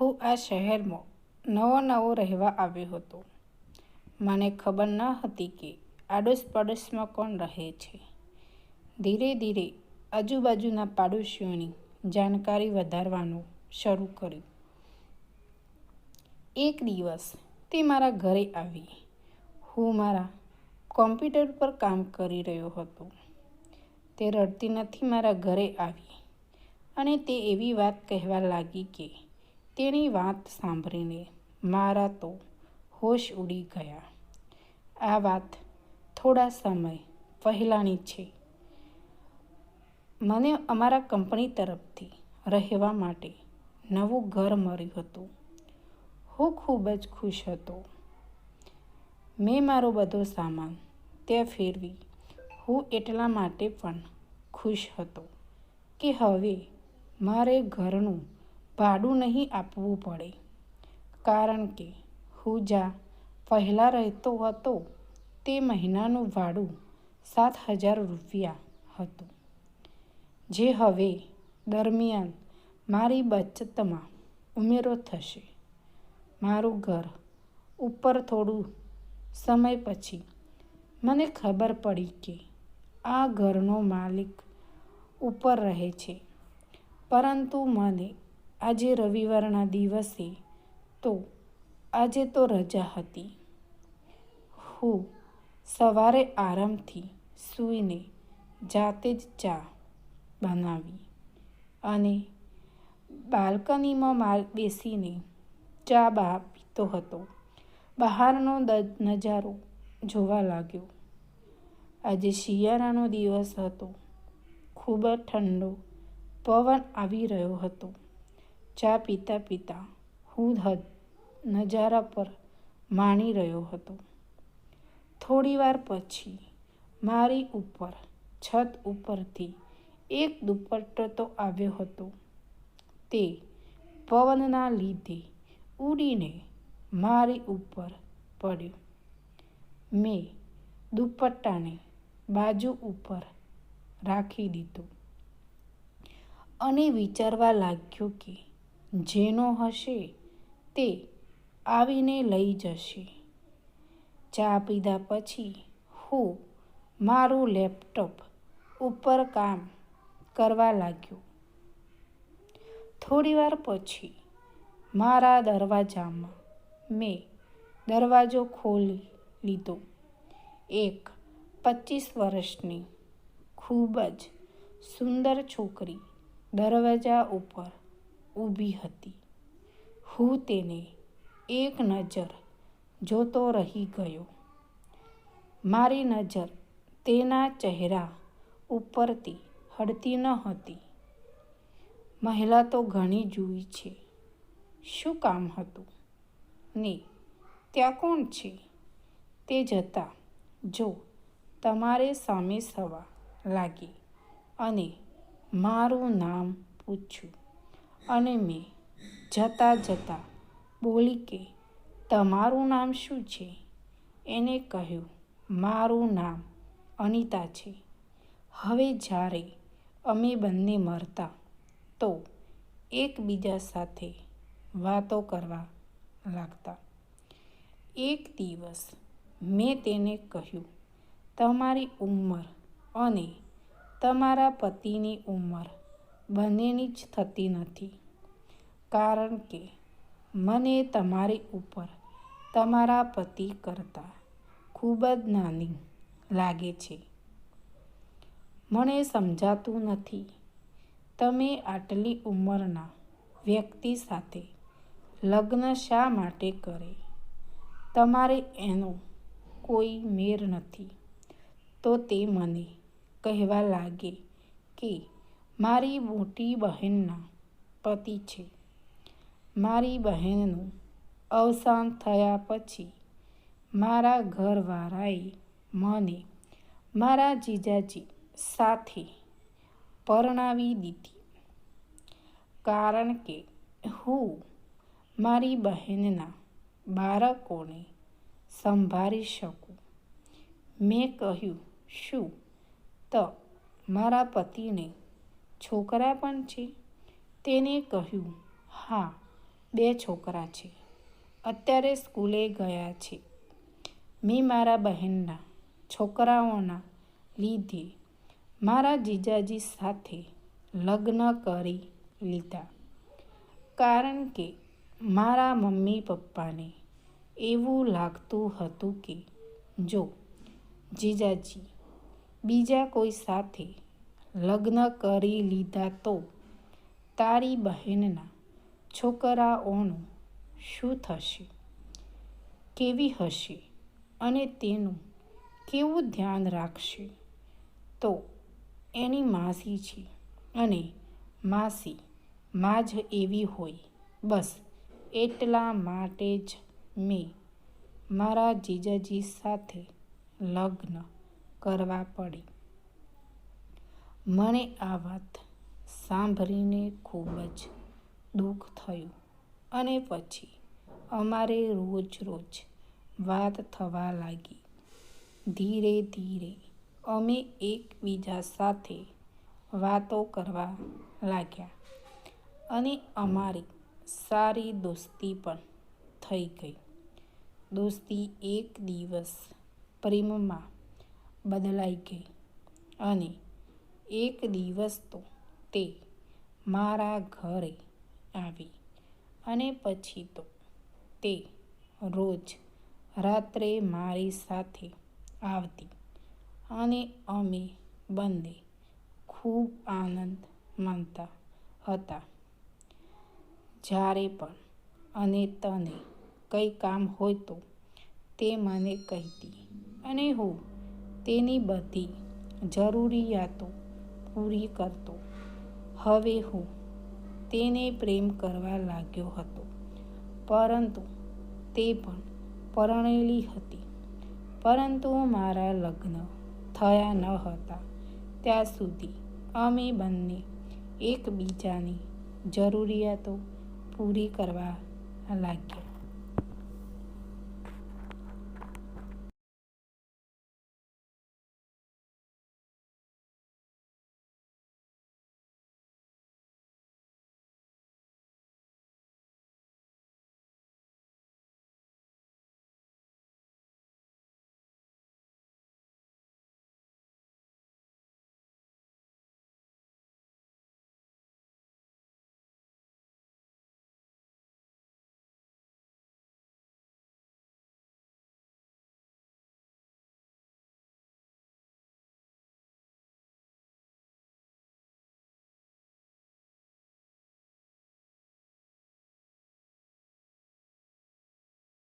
હું આ શહેરમાં નવો નવો રહેવા આવ્યો હતો. મને ખબર ન હતી કે આડોશ પડોશમાં કોણ રહે છે. ધીરે ધીરે આજુબાજુના પાડોશીઓની જાણકારી વધારવાનું શરૂ કર્યું. એક દિવસ તે મારા ઘરે આવી. હું મારા કોમ્પ્યુટર પર કામ કરી રહ્યો હતો. તે રડતી નથી મારા ઘરે આવી. અને તે એવી વાત કહેવા લાગી કે તેની વાત સાંભળીને મારા તો હોશ ઉડી ગયા. આ વાત થોડા સમય પહેલાંની છે. મને અમારા કંપની તરફથી રહેવા માટે નવું ઘર મળ્યું હતું. હું ખૂબ જ ખુશ હતો. મેં મારો બધો સામાન ત્યાં ફેરવી હું એટલા માટે પણ ખુશ હતો કે હવે મારે ઘરનું ભાડું નહીં આપવું પડે. કારણ કે હું જ્યાં પહેલાં રહેતો હતો તે મહિનાનું ભાડું સાત હજાર રૂપિયા હતું. જે હવે દરમિયાન મારી બચતમાં ઉમેરો થશે. મારું ઘર ઉપર થોડું સમય પછી મને ખબર પડી કે આ ઘરનો માલિક ઉપર રહે છે. પરંતુ મને આજે રવિવારના દિવસે તો આજે તો રજા હતી. હું સવારે આરામથી સૂઈને જાતે જ ચા બનાવી અને બાલ્કનીમાં બેસીને ચા બા પીતો હતો. બહારનો નજારો જોવા લાગ્યો. આજે શિયાળાનો દિવસ હતો. ખૂબ જ ઠંડો પવન આવી રહ્યો હતો. ચા પીતા પીતા હું નજારા પર માણી રહ્યો હતો. થોડીવાર પછી મારી ઉપર, છત ઉપરથી એક દુપટ્ટો તો આવ્યો હતો. તે પવનના લીધે ઉડીને મારી ઉપર પડ્યો. મેં દુપટ્ટાને બાજુ ઉપર રાખી દીધો. અને વિચારવા લાગ્યો કે જેનો હશે તે આવીને લઈ જશે. ચા પીધા પછી હું મારું લેપટોપ ઉપર કામ કરવા લાગ્યો. થોડીવાર પછી મારા દરવાજામાં મેં દરવાજો ખોલી લીધો. એક પચીસ વર્ષની ખૂબ જ સુંદર છોકરી દરવાજા ઉપર ઊભી હતી. હું તેને એક નજર જોતો રહી ગયો. મારી નજર તેના ચહેરા ઉપરથી હડતી ન હતી. મહિલા તો ઘણી જુઈ છે. શું કામ હતું? ને ત્યાં કોણ છે? તે જતાં જો તમારે સામે સવા લાગી અને મારું નામ પૂછ્યું. અને મેં જતાં જતાં બોલી કે, તમારું નામ શું છે? એને કહ્યું, મારું નામ અનિતા છે. હવે જ્યારે અમે બંને મળતા તો એકબીજા સાથે વાતો કરવા લાગતા. એક દિવસ મેં તેને કહ્યું, તમારી ઉંમર અને તમારા પતિની ઉંમર બંનેની જ થતી નથી. કારણ કે મને તમારી ઉપર તમારા પતિ કરતાં ખૂબ જ નાની લાગે છે. મને સમજાતું નથી. તમે આટલી ઉંમરના વ્યક્તિ સાથે લગ્ન શા માટે કરે? તમારે એનો કોઈ મેર નથી. તો તે મને કહેવા લાગે કે મારી મોટી બહેનના પતિ છે. મારી બહેનનું અવસાન થયા પછી મારા ઘરવાળાએ મને મારા જીજાજી સાથે પરણાવી દીધી. કારણ કે હું મારી બહેનના બાળકોને સંભાળી શકું. મેં કહ્યું, શું? તો મારા પતિને છોકરા પણ છે. તેને કહ્યું, હા, બે છોકરા છે. અત્યારે સ્કૂલે ગયા છે. મેં મારા બહેનના છોકરાઓના લીધે મારા જીજાજી સાથે લગ્ન કરી લીધા. કારણ કે મારા મમ્મી પપ્પાને એવું લાગતું હતું કે જો જીજાજી બીજા કોઈ સાથે લગ્ન કરી લીધા તો? તારી બહેનના છોકરાઓનું શું થશે? કેવી હશે? અને તેનું કેવું ધ્યાન રાખશે? તો એની માસી છે અને માસી માં જ એવી હોય. બસ એટલા માટે જ મેં મારા જીજાજી સાથે લગ્ન કરવા પડી. મને આ વાત સાંભળીને ખૂબ જ દુઃખ થયું. અને પછી અમારે રોજ રોજ વાત થવા લાગી. ધીરે ધીરે અમે એકબીજા સાથે વાતો કરવા લાગ્યા અને અમારી સારી દોસ્તી પણ થઈ ગઈ. દોસ્તી એક દિવસ પ્રેમમાં બદલાઈ ગઈ અને એક દિવસ તો તે મારા ઘરે આવી અને પછી તો તે રોજ રાત્રે મારી સાથે આવતી અને અમે બંને ખૂબ આનંદ માનતા હતા. જ્યારે પણ અને તને કંઈ કામ હોય તો તે મને કહેતી અને હું તેની બધી જરૂરિયાતો પૂરી કરતો. હવે હું તેને પ્રેમ કરવા લાગ્યો હતો. પરંતુ તે પણ પરણેલી હતી. પરંતુ મારા લગ્ન થયા ન હતા. ત્યાં સુધી અમે બંને એકબીજાની જરૂરિયાતો પૂરી કરવા લાગ્યા.